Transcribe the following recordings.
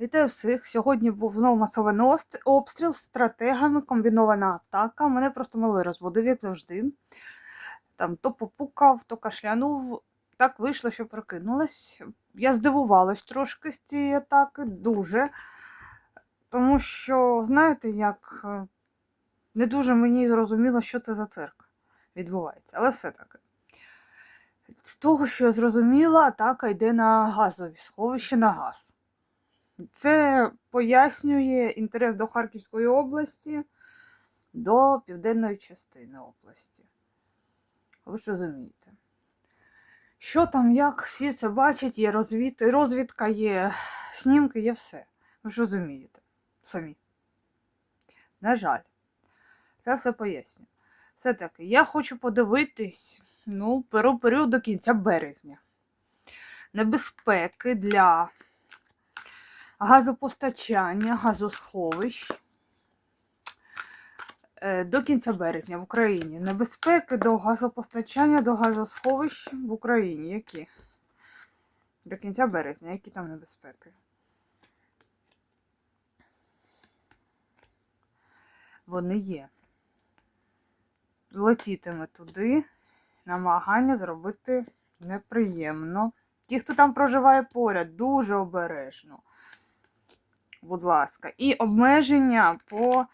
Вітаю всіх. Сьогодні був знову масовий обстріл з стратегами, комбінована атака. Мене просто малий розбудив, як завжди. Там то попукав, то кашлянув. Так вийшло, що прокинулась. Я здивувалась трошки з цієї атаки, дуже. Тому що, знаєте, як е, не дуже мені зрозуміло, що це за цирк відбувається. Але все-таки. З того, що я зрозуміла, атака йде на газові сховища на газ. Це пояснює інтерес до Харківської області, до південної частини області. Ви ж розумієте. Що там, як, всі це бачать, є розвід... розвідка, є снімки, є все. Ви ж розумієте самі. На жаль, це все пояснюю. Все-таки я хочу подивитись, ну, період до кінця березня. Небезпеки для газопостачання, газосховищ е, до кінця березня в Україні. Небезпеки до газопостачання, до газосховищ в Україні. Які? До кінця березня, які там небезпеки? Вони є. Летітиме туди, намагання зробити неприємно. Ті, хто там проживає поряд, дуже обережно будь ласка. І обмеження по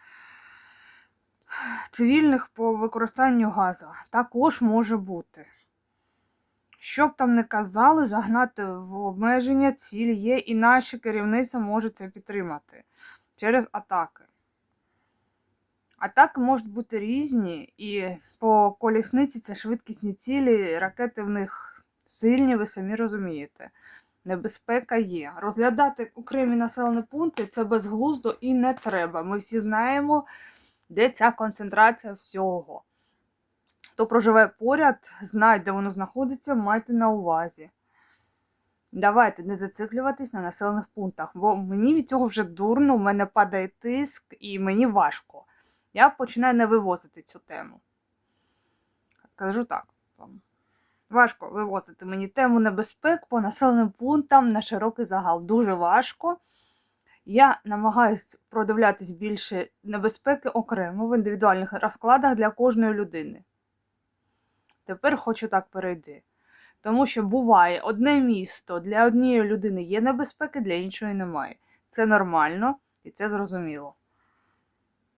цивільних по використанню газу також може бути. Що б там не казали, загнати в обмеження ціль є, і наші керівництва можуть це підтримати через атаки. Атаки можуть бути різні, і по колісниці це швидкісні цілі, ракети в них сильні, ви самі розумієте небезпека є. Розглядати окремі населені пункти це безглуздо і не треба. Ми всі знаємо, де ця концентрація всього. Хто проживає поряд, знає, де воно знаходиться, майте на увазі. Давайте не зациклюватись на населених пунктах, бо мені від цього вже дурно, у мене падає тиск і мені важко. Я починаю не вивозити цю тему. Кажу так вам. Важко вивозити мені тему небезпек по населеним пунктам на широкий загал. Дуже важко. Я намагаюся продивлятись більше небезпеки окремо в індивідуальних розкладах для кожної людини. Тепер хочу так перейти. Тому що буває одне місто для однієї людини є небезпеки, для іншої немає. Це нормально і це зрозуміло.